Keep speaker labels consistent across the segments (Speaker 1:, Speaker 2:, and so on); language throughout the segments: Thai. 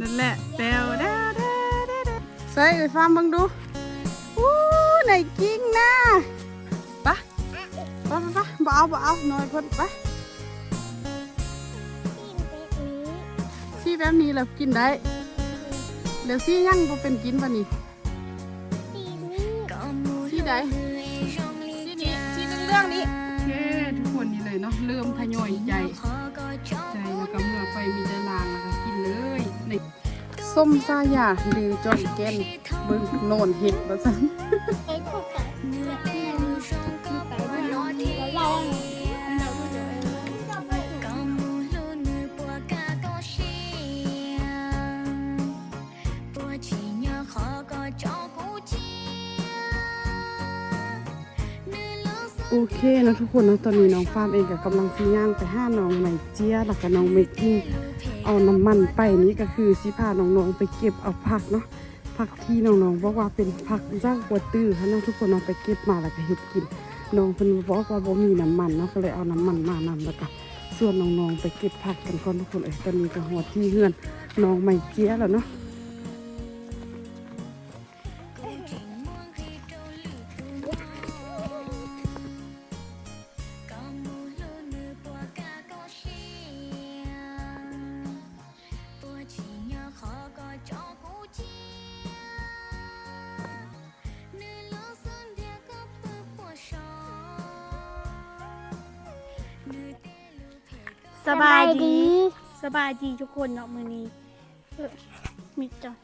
Speaker 1: นั่นแหละแปลวดาดาดาดาใส่เอ้ยฟาร์มเบังดูอู้ไหนกิ้งนะปะปะปะปะบ่เอาบ่เอาหน่อยเพิ่นปะซี่แบบนี้แล้วกินได้แล้วซี่ยังบ่เป็นกินวันนี้ซี่ใดซี่นี้ซี่เรื่องๆนี้โอเคทุกคนนี่เลยเนาะเริ่มทยอยใจ ใจแล้วก็เมื่อไปมีแต่ลางแล้วก็กินเลยในส้มซาหยาเดือจอนแกนเบิ่งโนนเห็ดบ่ซั่น โอเคนะทุกคนนะตอนนี้น้องฟาร์มเองก็กำลังซีย่างไปห้าน้องไมเจียแล้วก็น้องเมกกิ้งเอาน้ำมันไปนี้ก็คือสิพาน้องๆไปเก็บเอาผักเนาะผักที่น้องๆบอกว่าเป็นผักจ้างกัวตื้อค่ะน้องทุกคนน้องไปเก็บมาแล้วก็เฮ็ดกินน้องเพิ่นบอกว่าบ่มีน้ำมันเนาะก็เลยเอาน้ำมันมานำแล้วก็ส่วนน้องๆไปเก็บผักกันก่อนทุกคนเอ้ยตอนนี้ก็หอดที่เฮือนน้องไมเจียแล้วเนาะ
Speaker 2: สบายดี สบายดีทุกคนเนาะมือนี้เออมิดจัง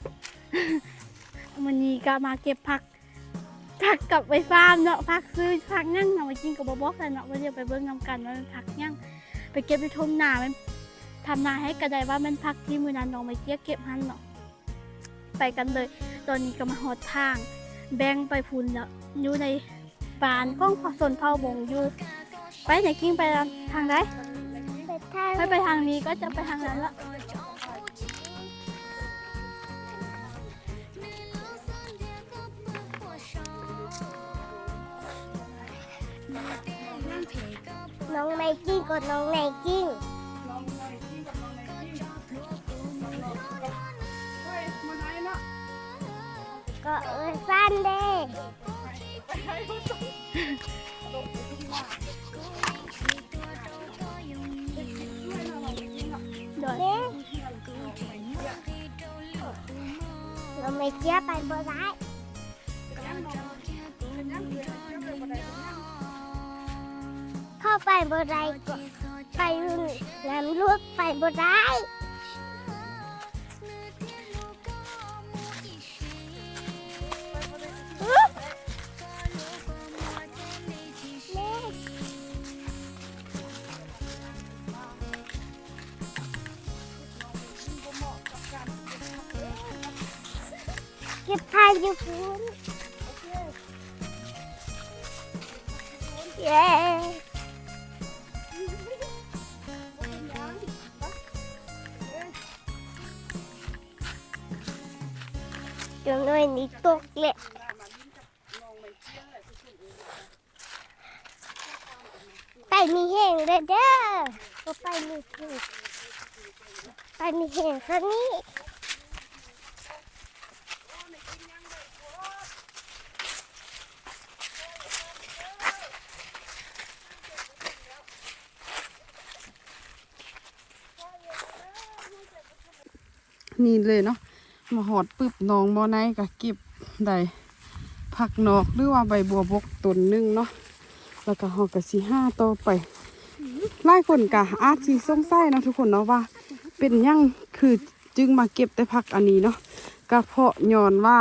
Speaker 2: มื้อนี้ก็มาเก็บผักผักกลับไปฟาร์มเนาะผักซื้อผักยั่งเนาะมากินกับบ่บอกกันเนาะว่าเดี๋ยวไปเบิ่งนำกันว่ามันผักยั่งไปเก็บไปทุ่งนามันทำนาให้กระไดว่ามันผักที่มือนั้นน้องไปเก็บเก็บหันเนาะไปกันเลย ตอนนี้ก็มาฮอดทาง แบงไปพุ่นแล้วอยู่ในปานก้องผสนเผาบงอยู่ ไปไหนกิ้งไปทางใด ไม่ไปทางนี้ก็จะไปทางนั้นละ
Speaker 3: น้องไนกิ้งกดน้องไนกิ้งก็เออสั้นเด้
Speaker 2: เรา
Speaker 3: ไม่เจี๊ยไปบ่ได้เข้าไปบ่ได้ก็ไปน้ำลวกไปบ่ได้ บทานอยู่พื้นเย้จังเลยนี่ตกเลยไปมีแห้งเลยเด้อก็ไปมีแห้งไปมีแห้งครั้งนี้
Speaker 1: นี่เลยเนาะมาหอดปึ๊บนองบ่อในก็เก็บได้ผักนอกหรือว่าใบบัวบกต้นหนึงเนาะแล้วก็หอกกะสีห้าต่อไปหลายคนกะอาจสิสงสัยเนาะทุกคนเนาะว่า เป็นยังคือจึงมาเก็บแต่ผักอันนี้เนาะก็เพาะย้อนว่า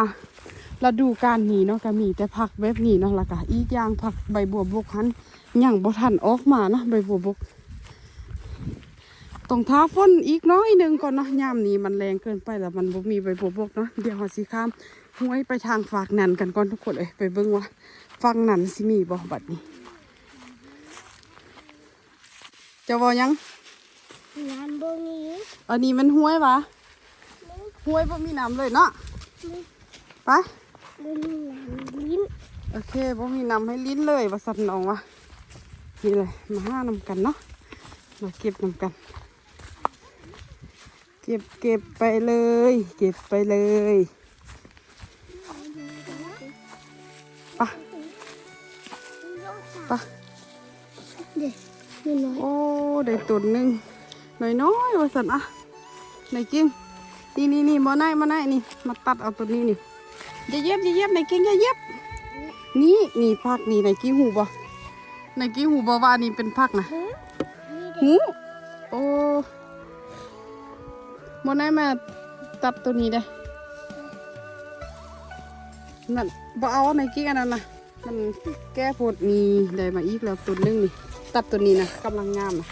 Speaker 1: ฤดูกาลนี้เนาะก็มีแต่ผักแบบนี้เนาะล้วก็อีกอย่างผักใบบัวบกหันยังบ่ทันออกมานะใบบัวบก ต้องท้าฝนอีกน้อยหนึ่งก่อนเนาะยามนี้มันแรงเกินไปแล้วมันบ่มีใบบัวบกเนาะเดี๋ยวเราสิข้ามห้วยไปทางฝากนันกันก่อนทุกคนเอ้ยไปเบิ่งว่าฟังนันสิมีบ่บัดนี้จะว่าหยัง
Speaker 3: น้ำบ่มี
Speaker 1: อันนี้มันห้วยวะห้วยบ่มีน้ำเลยเนาะไป
Speaker 3: บ่มีน้ำลิ้น
Speaker 1: โอเคบ่มีน้ำให้ลิ้นเลยว่าสัตว์น้องวะนี่เลยมาห้านำกันเนาะมาเก็บนำกัน เก็บเก็บไปเลย เก็บไปเลยไปะปะ
Speaker 3: เด็กนี่น้อย
Speaker 1: โอ้ได้ตุนหนึ่งน้อยน้อยๆว่าสันอะไหนกิ้งนี่นี่นี่มาไหนมาไหนนี่ มาตัดเอาตัวนี้นี่อย่าเย็บอย่าเย็บไหนกิ้งอย่าเย็บ นี่นี่พักนี่ไหนกิ้งหูบ่ไหนกิ้งหูบ่ว่านี่เป็นพักนะ
Speaker 3: นี่เด็ก
Speaker 1: หูโอ้ มาไหนมาตัดตัวนี้ได้นั่นบ่เอาไหนกิ้งอันนั้นนะมันแก้ปวดนี่ได้มาอีกแล้วตัวนึงนี่ ตัดตัวนี้นะกำลังงามนะ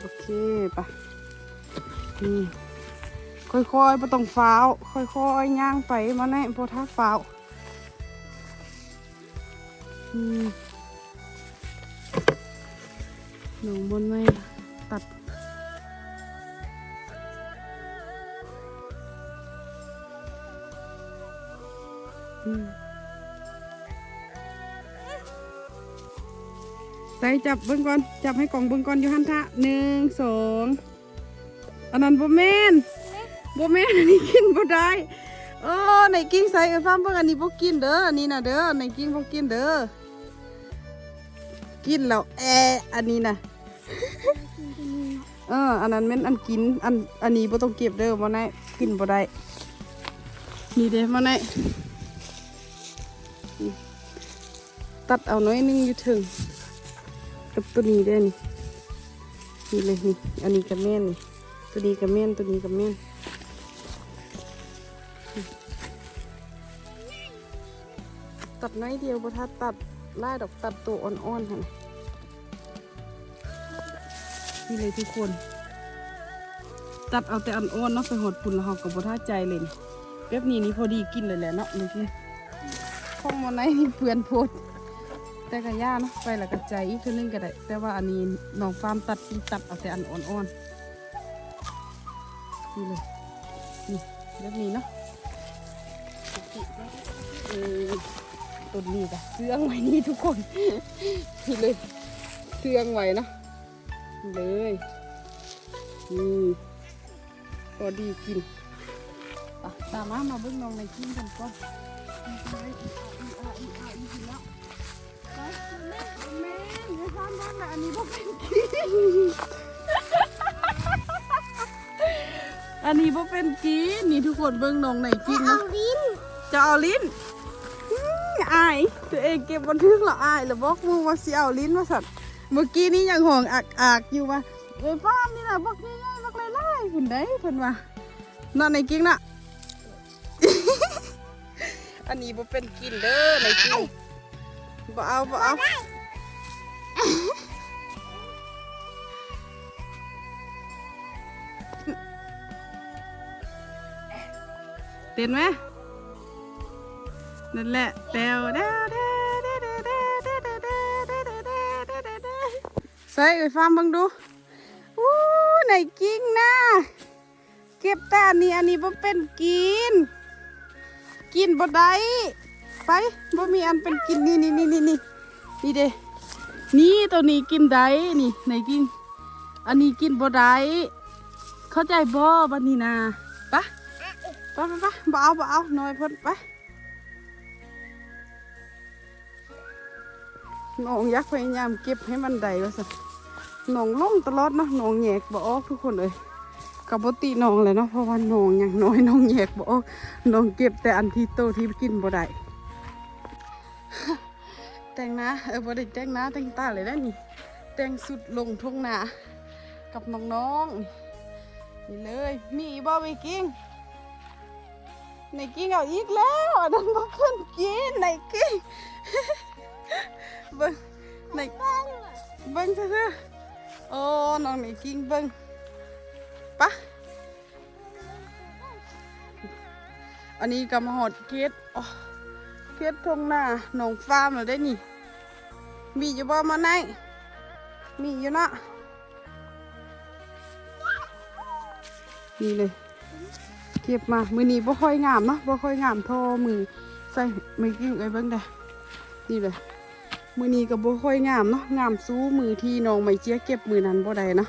Speaker 1: โอเคปะนี่ค่อยๆไม่ต้องฟ้าว ค่อยๆย่างไปมาแน่พอถ้าฟ้าว อืม หนูบนไม่ตัด ใส่จับเบิ้งก่อน จับให้กล่องเบิ้งก่อนอยู่หันทะหนึ่งสองอันนั้นบ่แม่นบ่แม่นอันนี้กินบ่ได้เออไหนกิ้งใส่เออฟ้ามเบิ่งอันนี้บ่กินเด้ออันนี้น่ะเด้อไหนกิ้งบ่กินเด้อกินแล้วแออันนี้นะ เอออันนั้นแม่นอันกิน อัน อันนี้บ่ต้องเก็บเด้อบ่ได้กินบ่ได้ นี่เด้มาไหนตัดเอาน้อยนึงอยู่ถึงกับตัวนี้ได้นี่นี่เลยนี่ อันนี้กับแม่นนี่ ตัวนี้กับแม่นตัวนี้กับแม่นตัดน้อยเดียวบ่ทัดตัดไล่ดอกตัดตัวอ่อนๆค่ะี่เลยทุกคน ตัดเอาแต่อ่อนๆเนาะไปหดปุ่นแล้วเราก็บ่ทัดใจเลยแบบนี้นี่พอดีกินเลยแหละเนาะนี่คือข้องมันไหนนี่เพื่อนโพดแต่กะย่าเนาะไปละกะใจอีกคือนึงก็ได้ แต่ว่าอันนี้น้องฟาร์มตัดสิตัดเอาแต่อันอ่อนๆนี่เลยนี่แบบนี้เนาะต้นนี้กะเสื่องไว้นี่ทุกคนนี่เลยเสื่องไว้เนาะ เลยนี่พอดีกินอะตามมามาเบิ่งน้องในกินกันก่อนอันนี้บ่เป็นกีอันนี้บ่เป็นกีนี่ทุกคนเบิ่งน้องไหนกิน
Speaker 3: เอา
Speaker 1: นะ
Speaker 3: ลิ้น
Speaker 1: จะเอาลิ้นอื้ออายตัวเองเก็บบันทึกแล้วอายแล้วบอกมึงว่าสิเอาลิ้นมาสัตว์ เมื่อกี้นี้ยังห่วงอักอักอยู่ว่าเอ้ยป้ามนี่นะบักใหญ่ๆบักไล่ๆคุณได้เพิ่นว่านั่นในกิ้งน่ะ อันนี้บ่เป็นกินเด้อในกิ้งบ่เอาบ่เอาเต้นไหมนั่นแหละเต้วเด้วเด้วเด้วเด้ว ใส่ไอ้ฟาร์มบังดูอู้ไหนกิ้งนะเก็บแต่อันนี้อันนี้บ่เป็นกิน กินบ่ได้ไปบ่มีอันเป็นกินนี่นี่นี่นี่นี่นี่เด้นี่ตัวนี้กินได้นี่ไหนกิ้งอันนี้กินบ่ได้เข้าใจบ่บัดนี้นะไปะไปไปไปบ่เอาบ่เอาหน่อยพ่นไป นองยักพยายามเก็บให้มันได้ว่าสัน้องลงตลอดเนาะนองแยกบ่ออกทุกคนเลยกับปกตินองเลยเนาะเพราะว่านองอย่างน้อยนองแยกบ่ออกนองเก็บแต่อันที่โตที่กินบ่ได้แต่งนะเออบ่ได้แต่งนะแต่งตาเลยได้นี่แต่งสุดลงทุ่งนากับน้องๆนี่เลยมีบ่วิกิ้งไนกิ้งเอาอีกแล้วอันนั้นบ่ขึ้นกินไนกิ้ง เบิ่งไหนเบิ่งซื่อๆโอ้น้องไหนกิ้งเบิ่งปะอันนี้ก็มาหอดเกตอ๋อเกตทงหน้าหนองฟาร์มแล้วได้นี่ มีอยู่บ่มาไหนมีอยู่นะนี่เลย เก็บมา มือนี้บ่ค่อยงามเนาะบ่ค่อยงามเท่อมือใส่มือกิ้งไอ้เบิ่งได้นี่เลย มือนี้ก็บ่ค่อยงามเนาะงามสู้มือที่น้องไม่เจี๊ยเก็บมือนั้นบ่ได้เนาะ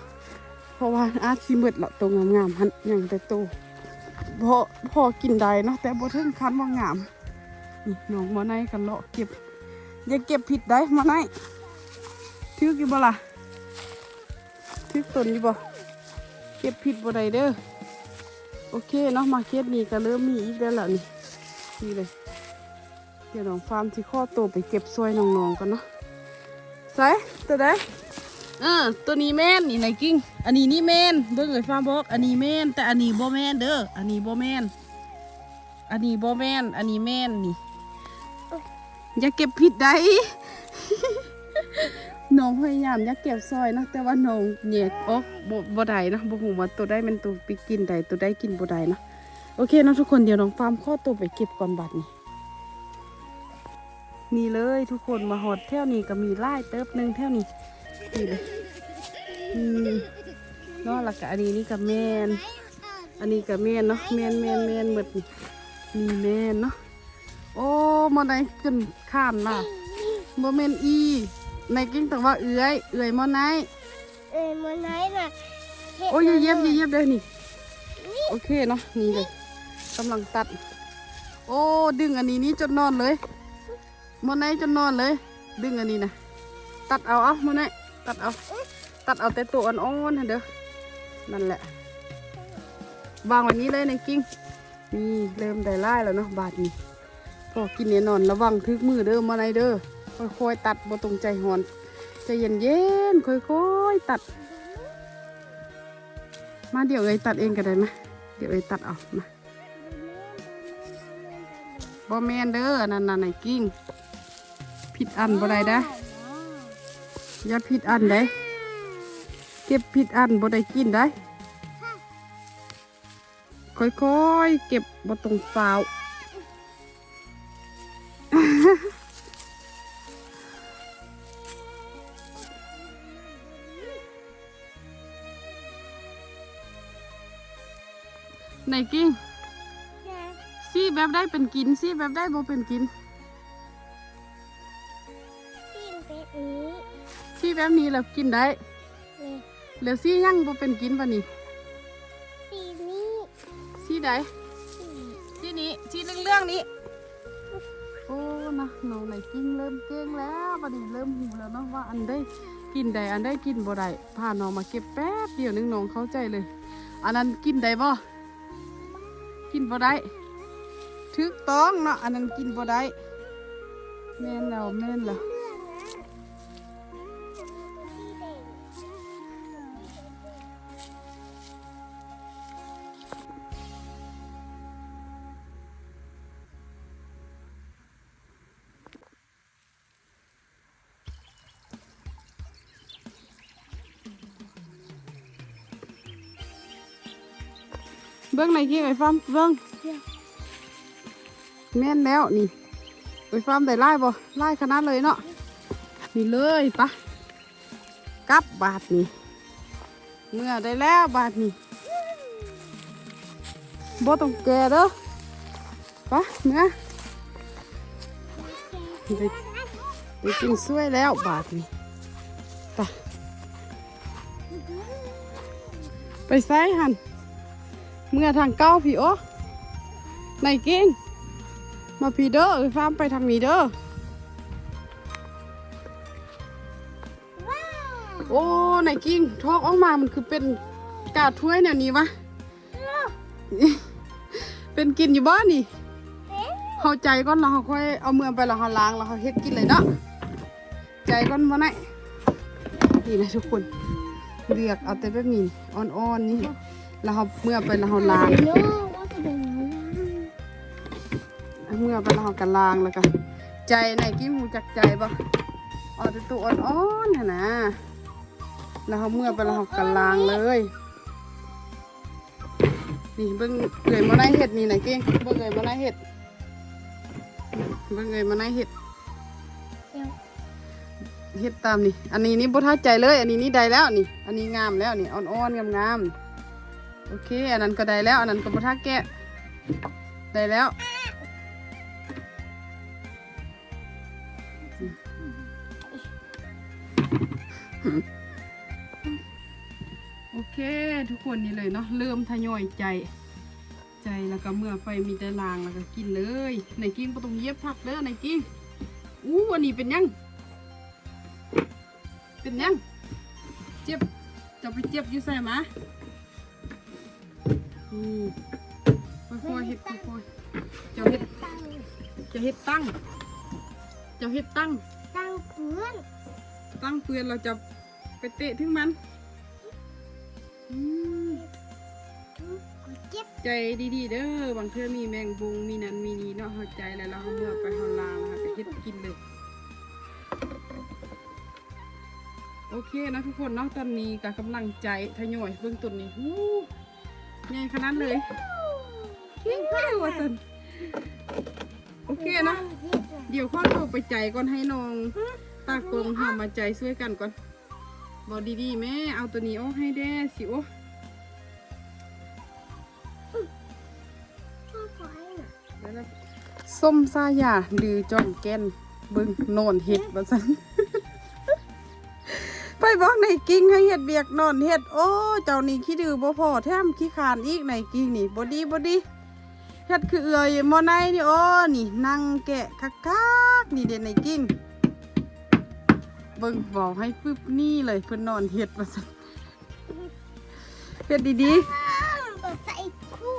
Speaker 1: เพราะว่าอาจสิหมดละตรงงามๆหันอย่างแต่โตพอพอกินได้เนาะแต่บ่ถึงขั้นว่างามนี่น้องมาในกันเลาะเก็บ อย่าเก็บผิดได้มาในทึกอยู่บ่ล่ะทึกตนอยู่บ่เก็บผิดบ่ได้เด้อโอเคเนาะมาเก็ตนี้ก็เริ่มมีอีกแล้วล่ะนี่นี่เลย เดี๋ยวน้องฟาร์มที่ข้อโตวไปเก็บซวยน้องๆกันเนาะใส่ตัวใดเออตัวนี้แม่นนี่ไหนกิ้งอันนี้นี่แม่นเบิ่งเอ้ยฟาร์มบอก อันนี้แม่นแต่อันนี้โบแม่นเด้ออันนี้โบแม่นอันนี้โบแม่นอันนี้แม่นนี่อย่าเก็บผิดได้น้องพยายามอย่าเก็บซอยนะแต่ว่าน้องแยกออกบ่บ่ได้นะบ่ฮู้ว่าตัวใดมันตัวไปกินใดตัวใดกินบ่ได้นะโอเคนะทุกคนเดี๋ยวน้องฟาร์มข้อตัวไปเก็บก่อนบัดนี้ นี่เลยทุกคนมาหอดแถวนี้ก็มีไล่เติบหนึ่งแถวนี้นี่เลยอืมเนาะแล้วก็อันนี้นี่ก็แมนอันนี้ก็แมนเนาะแมนแมนแมนหมดนี่นี่แมนเนาะโอ้มาได้ขึ้นข้ามล่ะบ่แมนอีในกิ้งแต่ว่าเอื้อยเอื้อยมาไหน
Speaker 3: เอ้ยมันไหนน่ะฮ็ด
Speaker 1: โอ้ยอย่าเย็บอ
Speaker 3: นั่
Speaker 1: ย่านเย็บเลยนี่โอเคเนาะนี่เลยกำลังตัด โอ้ดึงอันนี้นี่จนนอนเลย มาไหนจนนอนเลย ดึงอันนี้นะตัดเอาเอามาไหนตัดเอา ตัดเอาแต่ตัวอ่อนๆนะเด้อนั่นแหละ วางวันนี้เลยในกิ้งนี่เริ่มได้ไล่แล้วเนาะบาทนี้พอกินเนี่ยนอนระวังทึกมือเด้อมาไหนเด้อค่อยๆตัดบ่ตรงใจหอนใจเย็นๆค่อยๆตัด มาเดี๋ยวเอ้ยตัดเองก็ได้ไหมเดี๋ยวเอ้ยตัดเอามาบ่แมนเด้ออันนั่นน่ะไหนกิ้ง ผิดอันบ่ได้ได้ออย่าผิดอันได้อเก็บผิดอันบ่ได้กินได้อค่อยๆ เก็บบ่ตรงฟาวไหนกิ้งซี่แบบได้เป็นกินซี่แบบได้บ่เป็นกิน
Speaker 3: ปิ้งเป็ดนี้
Speaker 1: ซี่แบบนี้แล้วกินได้
Speaker 3: นี่
Speaker 1: แล้วซี่ยังบ่เป็นกินปะนี่
Speaker 3: สีนี้
Speaker 1: ซี่ใด
Speaker 3: สี
Speaker 1: ซี่นี้ซี่เรื่องๆนี้ โอ้นะน้องไหนกิ้งเริ่มเก่งแล้วบัดนี้เริ่มหูแล้วเนาะว่าอันได้กินใดอันได้กินบ่ได้พาน้องมาเก็บแป๊บเดียวนึงน้องเข้าใจเลย อันนั้นกินได้บ่กินบ่ได้ถูกต้องเนาะอันนั้นกินบ่ได้แม่นแล้วแม่นแล้ว เบิ้งในกี้ไอ้ฟาร์มเบิ้งแม่นแล้วนี่ไอ้ฟาร์มได้ไล่บ่ไล่ขนาดเลยเนาะนี่เลยปะกลับบาทนี่เมื่อได้แล้วบาทนี่บ่ต้องแกะเด้อปะเมื่อได้ได้กินสวยแล้วบาทนี่ไปไปใส่หัน เมื่อทางเก้าพี่โอไหนเก่งมาพี่เด้อเอ้ยฟาร์มไปทางนี้เด้อ
Speaker 3: ว้าว
Speaker 1: โอ้ไหนกิ้งทอกออกมามันคือเป็นกาดถ้วยแนวนี้วะเป็นกินอยู่บ้านนี่
Speaker 3: เอ๊ะ
Speaker 1: เข้าใจก่อนแล้วเขาค่อยเอาเมืองไปแล้วเขาล้างแล้วเขาเฮ็ดกินเลยเนาะใจก่อนมาไหนนี่นะทุกคนเลือกเอาแต่แบบนี้อ่อนๆนี่ แล้วเขาเมื่อไปแล้วเขาล้าง
Speaker 3: โน้ว่าจะเป็นยัง
Speaker 1: เมื่อไปแล้วเรากันลางแล้วกันใจไหนกิ้มหูจักใจปะออแต่ตัวอ่อนๆนะนะแล้วเขาเมื่อไปแล้วเรากันลางเลย นี่เบิ่งเกยมาได้เห็ดนี่ไหนกิ้งเบิ่งเกยมาได้เห็ดเบิ่งเกยมาได้เห็ด
Speaker 3: เห็
Speaker 1: ดตามนี่ อันนี้นี่บ่ท้าใจเลย อันนี้นี่ได้แล้วนี่ อันนี้งามแล้วนี่อ่อนๆงามๆ โอเค อันนั้นก็ได้แล้ว อันนั้นก็บ่ท้าแกะได้แล้ว โอเค ทุกคนนี่เลยเนาะเริ่มทยอยใจใจแล้วก็เมื่อไปมีแต่ลางแล้วก็กินเลยในกิ้งก็ต้องเย็บผักเด้อในกิ้งอู้อันนี้เป็นยังเป็นยังเจ็บจะไปเจ็บอยู่ใส่หมา อืมค่อยๆเฮ็ดค่อยๆเจ้าเฮ็ด
Speaker 3: ตั้ง
Speaker 1: เจะเฮ็ดตั้งเจะเฮ็ดตั้ง
Speaker 3: ตั้งเพื่อน
Speaker 1: ตั้งเปือนเราจะไปเตะถึงมันอืม
Speaker 3: เจ็บ
Speaker 1: ใจดีๆเด้อบางเทื่อมีแมงบุงมีนันมีนีเนาะเข้าใจแล้วเราเอาเมื่อไปเฮาลางแล้วก็เฮ็ดกินเลยโอเคนะทุกคนเนาะตอนนี้ก็กำลังใจทยอยเบื้องต้นนี้หู ใหญ่ขนาดเลยเฮ้ยว่าสันโอเคนะ เดี๋ยวข้อเราไปใจก่อนให้น้อง ตากลงหามาใจช่วยกันก่อนบอกดีๆแม่เอาตัวนี้ออกให้แด้สิโอ้ส้มซาหยาดือจอมแกนเบิ่งนนเห็ดว่าซั่น บอกในกิ้งให้เห็ดเบียกนอนเห็ดโอ้เจ้านี่ขี้ดื้อบ่พอแถมขี้ขานอีกในกิ้งนี่บ่ดีบ่ดีเฮ็ดคือเอื่อยมอในนี่โอ้นี่นั่งแกะคักๆนี่เด่นในกิ้งเบิ่งบอกให้ปึ๊บนี่เลยเพิ่นนอนเห็ดว่าซั่นเฮ็ดดีๆ
Speaker 3: อ้าวก็ใส่คู่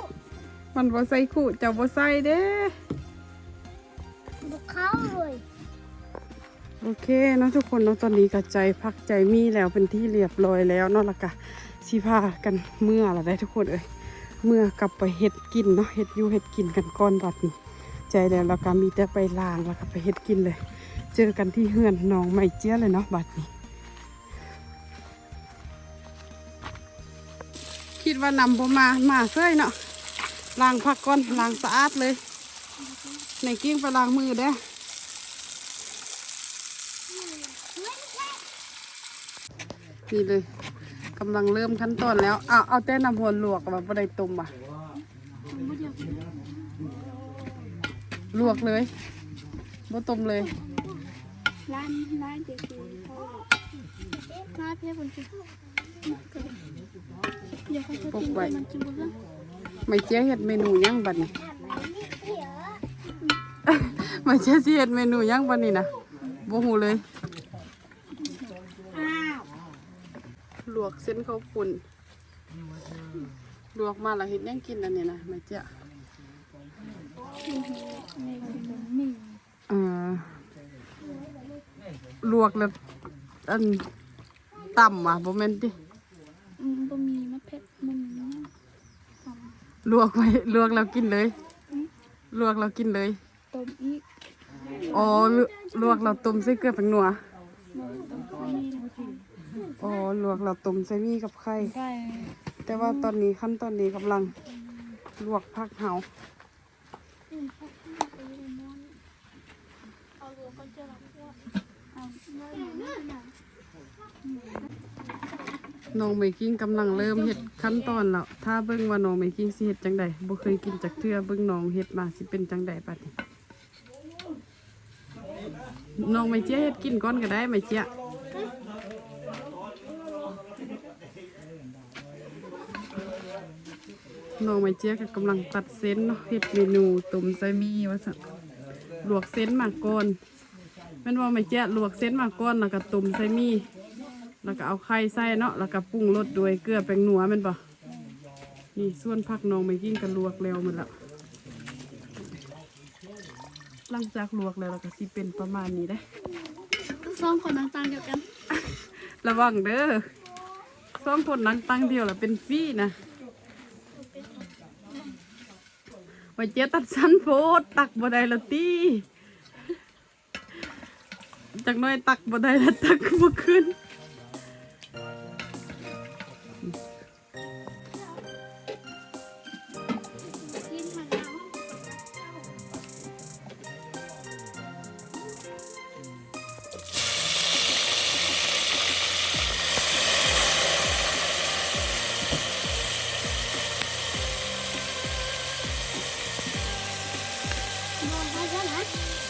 Speaker 1: มันบ่ใส่คู่เจ้าบ่ใส่เด้ โอเคเนาะทุกคนเนาะตอนนี้ก็ใจพักใจมีแล้วเป็นที่เรียบร้อยแล้วเนาะและกะสิพากันเมื่อละได้ทุกคนเอ้ยเมื่อกลับไปเฮ็ดกินเนาะเฮ็ดยูเฮ็ดกินกันก่อนบัดนี้ใจแล้วแล้วก็มีแต่ไปล้างแล้วก็ไปเฮ็ดกินเลย เจอกันที่เฮือนน้องใหม่เจี๊ยเลยเนาะบัดนี้ คิดว่านำบ่มามาเซ้ยเนาะล้างผักก่อนล้างสะอาดเลยในกิ้งไปล้างมือเด้ นี่เลยกำลังเริ่มขั้นตอนแล้ว เอาเอาแต่น้ำหัวลวกแบบบ่ได้ต้มอะลวกเลยบ่ต้มเลย
Speaker 2: ร้านร้านเด็กคือเขาร้านเพื่อนคนที่เดี๋ยวเขาจะกินไปมันจะเบื่อ
Speaker 1: ไม่เจ๊เฮ็ดเมนูหยังบัดนี้
Speaker 3: เดี๋ยว
Speaker 1: ไม่เจ๊สิเฮ็ดเมนูหยังบัดนี้นะบ่ฮู้เลย
Speaker 2: อ้าว
Speaker 1: ล วกเส้นข้าวปุ้นลวกมาแล้วเฮ็ดหยังกินอันนี้นะไม่เจ๊
Speaker 2: มี
Speaker 1: เอ่อลวกแล้วอันต่ำอะบ่แม่นติ
Speaker 2: อืมบะหมี่มะเพ็ดบะหมี่
Speaker 1: ลวกไว้ลวกแล้วกินเลย ลวกแล้วกินเลย
Speaker 2: ต้มอีก
Speaker 1: อ๋อลวลวกเราต้มใส่เกลือแป้งนัว
Speaker 2: ต้มไข่
Speaker 1: อ๋อลวกเราต้มใส่มีกับไข่
Speaker 2: ไก่
Speaker 1: แต่ว่าตอนนี้ขั้นตอนนี้กำลังลวกผักเฮา
Speaker 2: เอารวมกันเจอแล้วก็เอาเนื้อหมูหนัง
Speaker 1: น้องเมกิ้งกำลังเริ่มเฮ็ดขั้นตอนแล้ว ถ้าเบิ่งว่าน้องเมกิ้งสิเฮ็ดจังใดบ่เคยกินจักเทื่อเบิ่งน้องเฮ็ดมาสิเป็นจังใดบัดนี้น้องไม่เจี๊ยเฮ็ดกินก่อนก็ได้ไม่เจี๊ย น้องไม่เจี๊ยก็กำลังตัดเส้นเนาะเฮ็ดเมนูต้มไส้หมีว่าซั่นลวกเส้นมาก่อนแม่นว่าไม่เจี๊ยลวกเส้นมาก่อนแล้วก็ต้มไส้หมีแล้วก็เอาไข่ใส่เนาะแล้วก็ปรุงรสด้วยเกลือแป้งนัวแมันปะนี่ส่วนผักน้องไม่กินกันลวกแล้วหมันละหลังจากลวกแล้วเราก็สิเป็นประมาณนี้ได้อ
Speaker 2: สองคนต่างๆเดียวกัน
Speaker 1: ระวังเด้อซ่อมคนนั้นตั้งเดียวแล้วเป็นฟรี่นะ ไว้เจ๊ตัดสั้นโพดตักบ่ได้ละตีจากน้อยตักบ่ได้ละตักบ่ขึ้น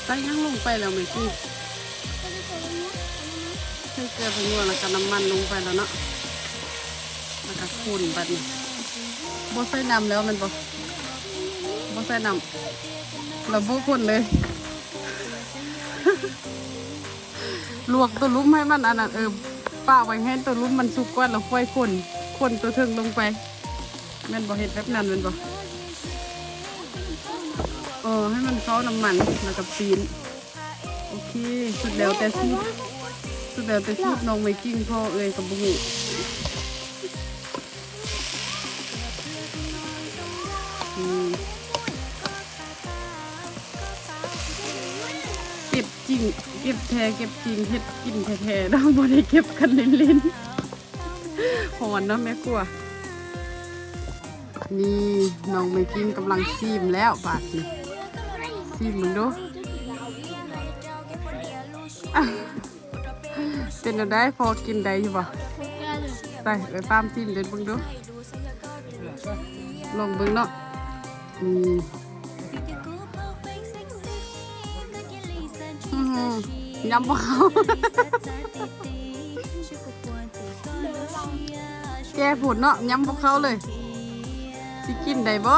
Speaker 3: ได้
Speaker 1: ยังลงไปแล้วไหมกี้
Speaker 3: จะได้ตัวนี้
Speaker 1: ใส่เกลือผงนัวแล้วก็น้ำมันลงไปแล้วเนาะแล้วก็คนบัดนี้บ่ใส่น้ำแล้วมันบ่บ่ใส่น้ำเราบ่คนเลยลวกตัวลุ้มให้มันอันนั้นเออป้าไว้ให้ตัวลุ้มมันสุกก่อนแล้วค่อยคนคนตัวเทิงลงไปแม่นบ่เฮ็ดแบบนั้นแม่นบ่เออให้มันเข้าน้ำมันแล้วก็ปีน โอเค สุดแล้วแต่สูตรสุดแล้วแต่สูตรน้องไม่กิ้งพ่อเอ้ยกับบุหูอืมเก็บจริง เก็บแท้เก็บจริงเฮ็ดกินแท้ๆเราบ่ได้เก็บกันเล่นๆหอนเนาะแม่กลัวนี่น้องไม่กิ้งกำลังซีมแล้วบาดนี้ ซีมมึงดูอะเป็นอะไรได้พอกินได้อยู่ปะไปไปตามซีมเด็ดเบิ่งดูลองเบิ่งเนาะอืมอื้อหือยำบ่เขาแกผุดเนาะยำบ่เขาเลยสิกินได้บ่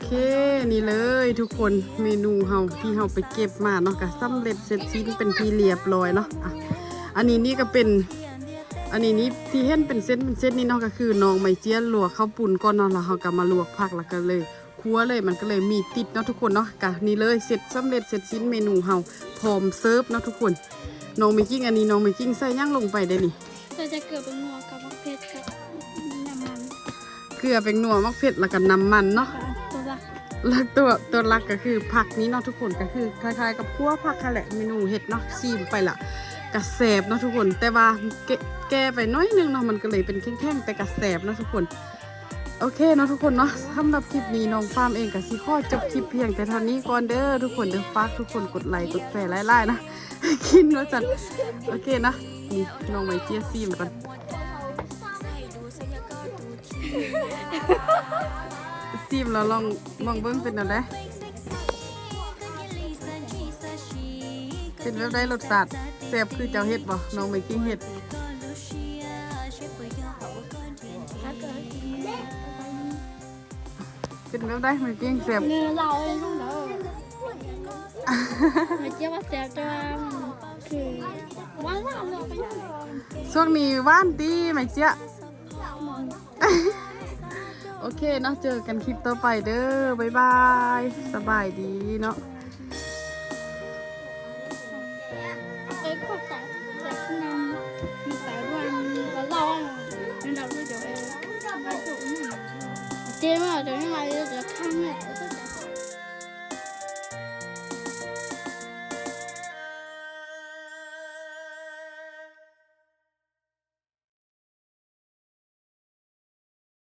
Speaker 1: เค นี่เลยทุกคนเมนูเฮาที่เฮาไปเก็บมาเนาะก็สำเร็จเสร็จสิ้นเป็นที่เรียบร้อยเนาะอะอันนี้นี่ก็เป็น อันนี้นี่ที่เห็นเป็นเส้นเป็นเส้นนี่เนาะก็คือน้องไม่เจียนลวกข้าวปุ่นก่อนเนาะแล้วเฮาก็มาลวกผักแล้วก็เลยคั่วเลยมันก็เลยมีติดเนาะทุกคนเนาะกะนี่เลยเสร็จสำเร็จเสร็จสิ้นเมนูเฮาพร้อมเสิร์ฟเนาะทุกคนน้องไม่กิ้งอันนี้น้องไม่กิ้งใส่ย่างลงไปได้นี่
Speaker 2: เราจะเกิดเป็นนัวกับมะเขือกับน้ำมัน
Speaker 1: เกลือเป็นนัวมักเผ็ดแล้วก็น้ำมันเนาะ
Speaker 2: ตัวละ
Speaker 1: แล้วตัวตัวหลักก็คือผักนี้เนาะทุกคนก็คือคล้ายๆ กับคั่วผักค่ะแหละเมนูเห็ดเนาะซีมไปละกระแสบเนาะทุกคน แต่ว่าแกแกไปน้อยนึงเนาะมันก็เลยเป็นแข็งๆแต่กระแสบเนาะทุกคนโอเคเนาะทุกคนเนาะสำหรับคลิปนี้น้องฟาร์มเองกับซีข้อจบคลิปเพียงแต่เท่านี้ก่อนเด้อทุกคนเด้อฝากทุกคนกดไลค์กดแชร์ไล่ๆนะกินแล้วจัดโอเคนะนี่น้องไมเจียซีมก่อน ซีมแล้วลองลองเบิ้งเป็นอะไรเป็นแบบได้รสชาติแซ่บคือเจ้าเห็ดบ่น้องไม่กินเห็ด
Speaker 2: ถ้าเกิด
Speaker 1: เป็นแบบได้ไม่กินแซ่บ
Speaker 2: เนื้อเราเองต้องเด้อไม่เจียว่าแซ่บจะว่าคือว่าเราเราไปนั่งรอ
Speaker 1: ช่วงนี้ว่านดีไหมเจ๊ยะ โอเคเนาะเจอกันคลิปต่อไปเด้อบ๊ายบาย สบายดีเนาะ